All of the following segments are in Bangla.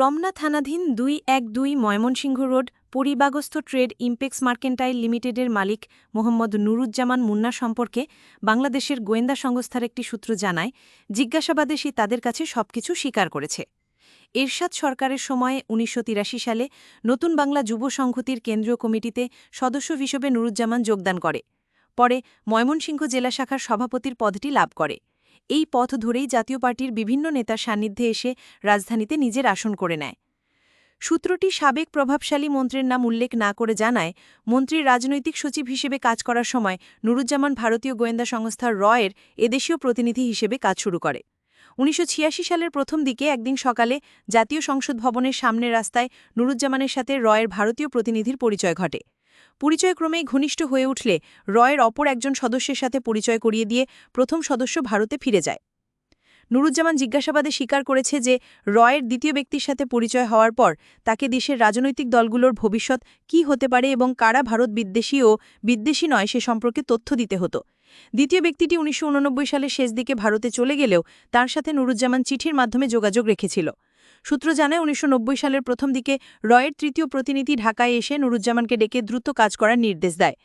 রমনা থানাধীন দুই এক দুই ময়মনসিংহ রোড, পরিবাগস্থ ট্রেড ইম্পেক্স মার্কেন্টাইল লিমিটেডের মালিক মোহাম্মদ নুরুজ্জামান মুন্না সম্পর্কে বাংলাদেশের গোয়েন্দা সংস্থার একটি সূত্র জানায়, জিজ্ঞাসাবাদে সে তাদের কাছে সবকিছু স্বীকার করেছে। এরশাদ সরকারের সময়ে উনিশশো তিরাশি সালে নতুন বাংলা যুব সংহতির কেন্দ্রীয় কমিটিতে সদস্য হিসেবে নুরুজ্জামান যোগদান করে। পরে ময়মনসিংহ জেলা শাখার সভাপতির পদটি লাভ করে। এই পথ ধরেই জাতীয় পার্টির বিভিন্ন নেতার সান্নিধ্যে এসে রাজধানীতে নিজের আসন করে নেয়। সূত্রটি সাবেক প্রভাবশালী মন্ত্রীর নাম উল্লেখ না করে জানায়, মন্ত্রীর রাজনৈতিক সচিব হিসেবে কাজ করার সময় নুরুজ্জামান ভারতীয় গোয়েন্দা সংস্থা রয়ের এদেশীয় প্রতিনিধি হিসেবে কাজ শুরু করে। উনিশশো ছিয়াশি সালের প্রথম দিকে একদিন সকালে জাতীয় সংসদ ভবনের সামনের রাস্তায় নুরুজ্জামানের সাথে রয়ের ভারতীয় প্রতিনিধির পরিচয় ঘটে। পরিচয়ক্রমেই ঘনিষ্ঠ হয়ে উঠলে রয়ের অপর একজন সদস্যের সাথে পরিচয় করিয়ে দিয়ে প্রথম সদস্য ভারতে ফিরে যায়। নুরুজ্জামান জিজ্ঞাসাবাদে স্বীকার করেছে যে, রয়ের দ্বিতীয় ব্যক্তির সাথে পরিচয় হওয়ার পর তাকে দেশের রাজনৈতিক দলগুলোর ভবিষ্যৎ কি হতে পারে এবং কারা ভারত বিদ্বেষী ও বিদ্বেষী নয় সে সম্পর্কে তথ্য দিতে হতো। দ্বিতীয় ব্যক্তিটি উনিশশো সালের শেষ দিকে ভারতে চলে গেলেও তার সাথে নুরুজ্জামান চিঠির মাধ্যমে যোগাযোগ রেখেছিল। সূত্র জানায়, উনিশশো নব্বই সালের প্রথম দিকে রয়ের তৃতীয় প্রতিনিধি ঢাকায় এসে নুরুজ্জামানকে ডেকে দ্রুত কাজ করার নির্দেশ দেয়।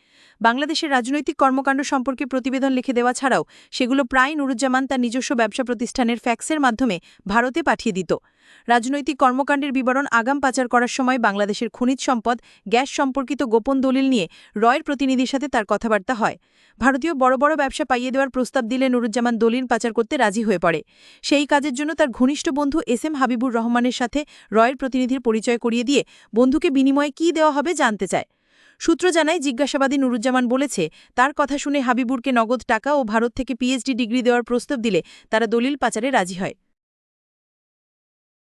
বাংলাদেশের রাজনৈতিক কর্মকাণ্ড সম্পর্কে প্রতিবেদন লিখে দেওয়া ছাড়াও, সেগুলো প্রায় নুরুজ্জামান তার নিজস্ব ব্যবসা প্রতিষ্ঠানের ফ্যাক্সের মাধ্যমে ভারতে পাঠিয়ে দিত। রাজনৈতিক কর্মকাণ্ডের বিবরণ আগাম পাচার করার সময় বাংলাদেশের খনিজ সম্পদ, গ্যাস সম্পর্কিত গোপন দলিল নিয়ে রয়ের প্রতিনিধির সাথে তার কথাবার্তা হয়। ভারতীয় বড় বড় ব্যবসা পাইয়ে দেওয়ার প্রস্তাব দিলে নুরুজ্জামান দলিল পাচার করতে রাজি হয়ে পড়ে। সেই কাজের জন্য তার ঘনিষ্ঠ বন্ধু এস এম হাবিবুর রহমানের সাথে রয়ের প্রতিনিধির পরিচয় করিয়ে দিয়ে বন্ধুকে বিনিময়ে কী দেওয়া হবে জানতে চায়। সূত্র জানায়, জিজ্ঞাসাবাদী নুরুজ্জামান বলেছে, তার কথা শুনে হাবিবুরকে নগদ টাকা ও ভারত থেকে পিএইচডি ডিগ্রি দেওয়ার প্রস্তাব দিলে তারা দলিল পাচারে রাজি হয়।